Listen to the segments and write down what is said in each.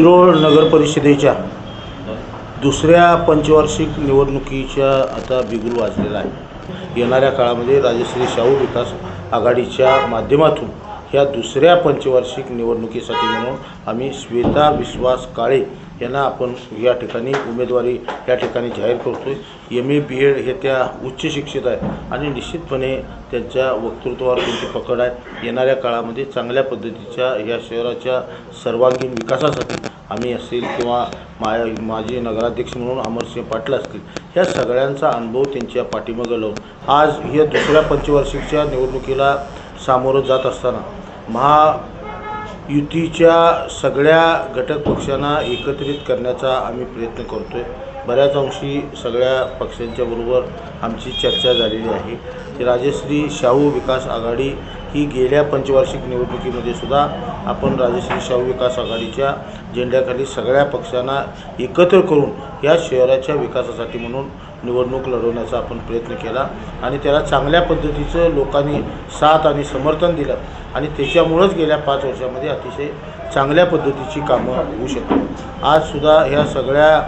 शिरोळ नगर परिषदेच्या दुसऱ्या पंचवार्षिक निवडणुकीच्या आता बिगुल वाजलेला आहे. येणाऱ्या काळामध्ये राजश्री शाहू विकास आघाडीच्या माध्यमातून ह्या दुसऱ्या पंचवार्षिक निवडणुकीसाठी म्हणून आम्ही श्वेता विश्वास काळे यांना आपण या ठिकाणी उमेदवारी या ठिकाणी जाहीर करतोय. एम ए बी एड हे त्या उच्च शिक्षित आहेत आणि निश्चितपणे त्यांच्या वक्तृत्वावर त्यांची पकड आहे. येणाऱ्या काळामध्ये चांगल्या पद्धतीच्या या शहराच्या सर्वांगीण विकासासाठी आम्ही असेल किंवा मा माजी नगराध्यक्ष म्हणून अमरसिंह पाटील असतील ह्या सगळ्यांचा अनुभव त्यांच्या पाठीमागं लावून आज या दुसऱ्या पंचवार्षिकच्या निवडणुकीला सामोरं जात असताना महा युतीच्या सगळ्या घटक पक्षांना एकत्रित करण्याचा आम्ही प्रयत्न करतो आहे बऱ्याच अंशी सगळ्या पक्षांच्याबरोबर आमची चर्चा झालेली आहे. की राजश्री शाहू विकास आघाडी ही गेल्या पंचवार्षिक निवडणुकीमध्ये सुद्धा आपण राजश्री शाहू विकास आघाडीच्या झेंड्याखाली सगळ्या पक्षांना एकत्र करून या शहराच्या विकासासाठी म्हणून निवडणूक लढवण्याचा आपण प्रयत्न केला आणि त्याला चांगल्या पद्धतीचं लोकांनी साथ आणि समर्थन दिलं आणि त्याच्यामुळंच गेल्या पाच वर्षामध्ये अतिशय चांगल्या पद्धतीची कामं होऊ शकतात आजसुद्धा ह्या सगळ्या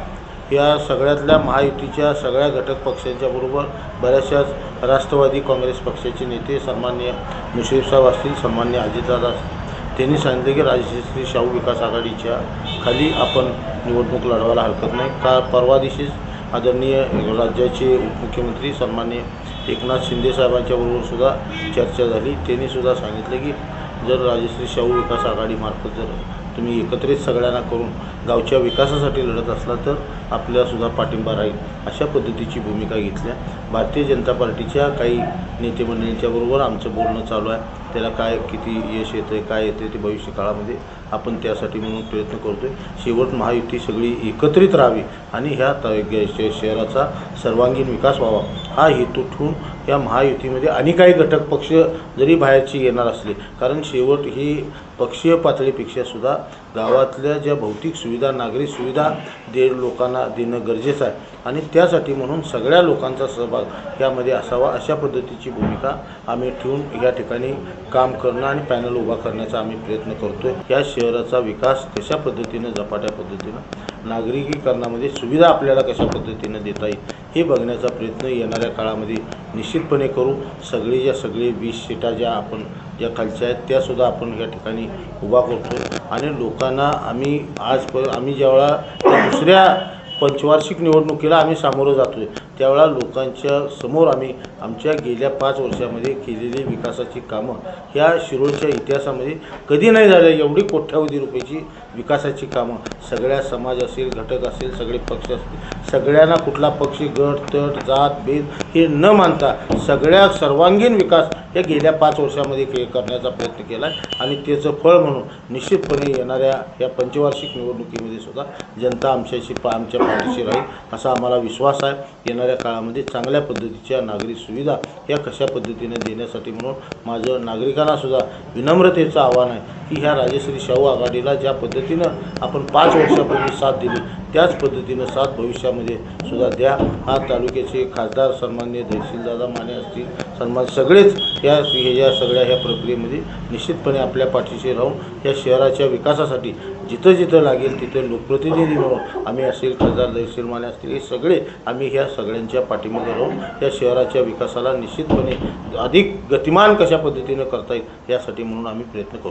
या सगळ्यातल्या महायुतीच्या सगळ्या घटक पक्षांच्या बरोबर बऱ्याचशाच राष्ट्रवादी काँग्रेस पक्षाचे नेते सन्मान्य मुश्रीफ साहेब असतील सन्मान्य अजितदादा असतील. त्यांनी सांगितले की राजश्री शाहू विकास आघाडीच्या खाली आपण निवडणूक लढवायला हरकत नाही. का परवा दिवशीच आदरणीय राज्याचे उपमुख्यमंत्री सन्मान्य एकनाथ शिंदे साहेबांच्या सुद्धा चर्चा झाली. त्यांनी सुद्धा सांगितले की जर राजश्री शाहू विकास आघाडीमार्फत जर तुम्ही एकत्रित सगळ्यांना करून गावच्या विकासासाठी लढत असला तर आपल्यासुद्धा पाठिंबा राहील अशा पद्धतीची भूमिका घेतल्या. भारतीय जनता पार्टीच्या काही नेतेमंडळींच्या बरोबर आमचं बोलणं चालू आहे. त्याला काय किती यश येतं आहे काय येतं आहे ते भविष्य काळामध्ये आपण त्यासाठी म्हणून प्रयत्न करतो आहे शेवट महायुती सगळी एकत्रित राहावी आणि ह्या शहराचा सर्वांगीण विकास व्हावा. हा हेतू ठेवून या महायुतीमध्ये आणि काही घटक पक्ष जरी बाहेरची येणार असले कारण शेवट ही पक्षीय पातळीपेक्षा सुद्धा गावातल्या ज्या भौतिक सुविधा नागरी सुविधा दे लोकांना देणं गरजेचं आहे. आणि त्यासाठी म्हणून सगळ्या लोकांचा सहभाग यामध्ये असावा अशा पद्धतीची भूमिका आम्ही ठेवून या ठिकाणी काम करणं आणि पॅनल उभा करण्याचा आम्ही प्रयत्न करतो या शहराचा विकास कशा पद्धतीनं झपाट्या पद्धतीनं नागरिकीकरणामध्ये सुविधा आपल्याला कशा पद्धतीनं देता येईल हे बघण्याचा प्रयत्न येणाऱ्या काळामध्ये निश्चितपणे करू. सगळी ज्या सगळी वीस सीटा ज्या आपण ज्या खालच्या आहेत त्यासुद्धा आपण या ठिकाणी उभा करतो. आणि लोकांना आम्ही आज आम्ही ज्यावेळा दुसऱ्या पंचवार्षिक निवडणुकीला आम्ही सामोरं जातो आहे त्यावेळा लोकांच्या समोर आम्ही आमच्या गेल्या पाच वर्षामध्ये केलेली विकासाची कामं ह्या शिरोळच्या इतिहासामध्ये कधी नाही झाल्या. एवढी कोट्यावधी रुपयाची विकासाची कामं. सगळ्या समाज असेल घटक असेल सगळे पक्ष असतील. सगळ्यांना कुठला पक्षी गट तट जात भेद हे न मानता सगळ्या सर्वांगीण विकास या गेल्या पाच वर्षामध्ये के करण्याचा प्रयत्न केला आहे आणि त्याचं फळ म्हणून निश्चितपणे येणाऱ्या या पंचवार्षिक निवडणुकीमध्ये सुद्धा जनता आमच्याशी पा आमच्या पाठीशी राहील असा आम्हाला विश्वास आहे. येणाऱ्या काळामध्ये चांगल्या पद्धतीच्या नागरी सुविधा या कशा पद्धतीने देण्यासाठी म्हणून माझं नागरिकांनासुद्धा विनम्रतेचं आव्हान आहे की ह्या राजश्री शाहू आघाडीला ज्या पद्धतीनं आपण पाच वर्षापूर्वी साथ दिली त्याच पद्धतीनं साथ भविष्यामध्ये सुद्धा द्या. हा तालुक्याचे खासदार सन्मान्य तहसीलदादा माने असतील सन्मान सगळेच या ह्या सगळ्या ह्या प्रक्रियेमध्ये निश्चितपणे आपल्या पाठीशी राहून या शहराच्या विकासासाठी जिथं जिथं लागेल तिथे लोकप्रतिनिधी म्हणून आम्ही असेल खासदार दहशील माने असतील हे सगळे आम्ही ह्या सगळ्यांच्या पाठीमागे राहून या शहराच्या विकासाला निश्चितपणे अधिक गतिमान कशा पद्धतीनं करता येईल यासाठी म्हणून आम्ही प्रयत्न करतो